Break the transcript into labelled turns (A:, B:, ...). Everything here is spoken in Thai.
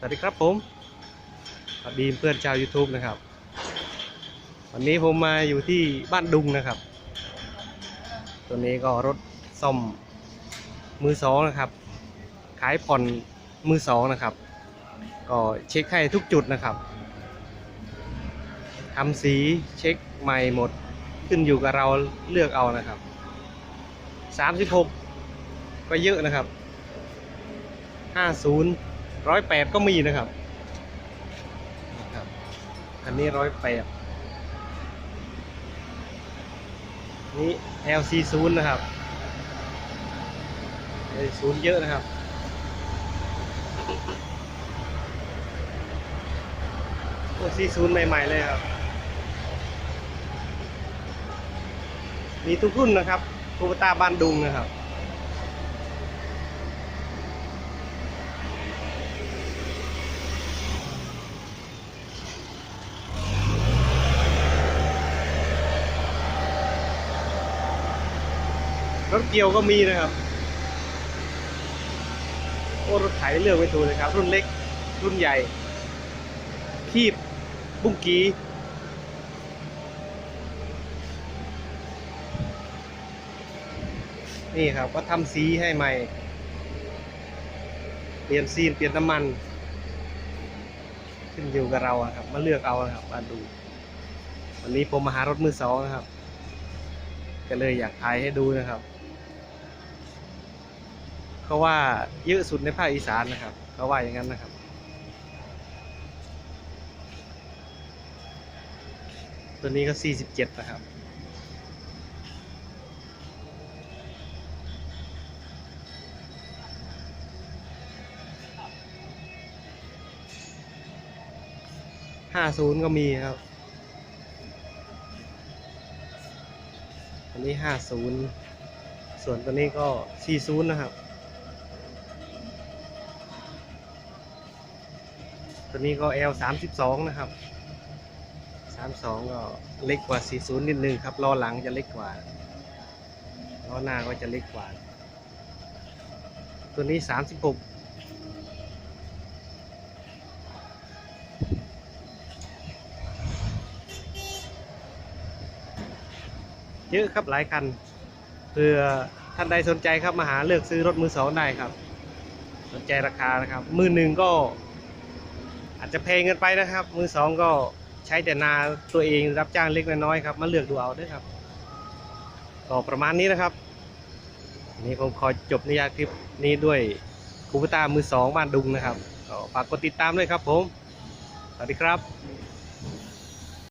A: สวัสดีครับผมสวัสดีเพื่อนชาว YouTube นะครับ วันนี้ผมมาอยู่ที่บ้านดุงนะครับ ตัวนี้ก็รถซ่อมมือสองนะครับ ขายผ่อนมือสองนะครับ ก็เช็คให้ทุกจุดนะครับทำสีเช็คใหม่หมดขึ้นอยู่กับเราเลือกเอานะครับ 36 ก็เยอะนะครับ 50 108ก็มีนะครับนะครับ อันนี้108นี่ LC0 นะครับศูนย์เยอะนะครับโอ้ซีซูนใหม่ ๆ เลยครับ มีทุกรุ่นนะครับคูปตาบ้านดุงนะครับ รถเกียวก็มีนะครับ โอ้รถไถเลือกไม่ถูกเลยครับ รุ่นเล็ก รุ่นใหญ่คีบ บุ้งกีนี่ครับ ก็ทำสีให้ใหม่ เปลี่ยนซีน เปลี่ยนน้ำมัน ขึ้นอยู่กับเราครับ มาเลือกเอาครับมาดู วันนี้ผมมาหารถมือสองนะครับ ก็เลยอยากถ่ายให้ดูนะครับ เขาว่าเยอะสุดในภาคอีสานนะครับเขาว่าอย่างนั้นนะครับ ตัวนี้ก็ 47 นะครับ50ก็มีครับ อันนี้50ส่วนตัวนี้ก็40นะครับ ตัวนี้ก็ L 32นะครับ 32 ก็เล็กกว่า 40 นิดนึงครับล้อหลังจะเล็กกว่าล้อหน้าก็จะเล็กกว่า ตัวนี้ 36เยอะครับหลายคันเพื่อท่านใดสนใจครับมาหาเลือกซื้อรถมือสองได้ครับ สนใจราคานะครับ มือหนึ่งก็ อาจจะแพงเกินไปนะครับ มือสองก็ใช้แต่นาตัวเองรับจ้างเล็กน้อยๆครับ มาเลือกดูเอาด้วยครับก็ประมาณนี้นะครับนี่ผมขอจบนิยายคลิปนี้ด้วยคูปตามือสองบ้านดุงนะครับก็ฝากกดติดตามด้วยครับผม สวัสดีครับ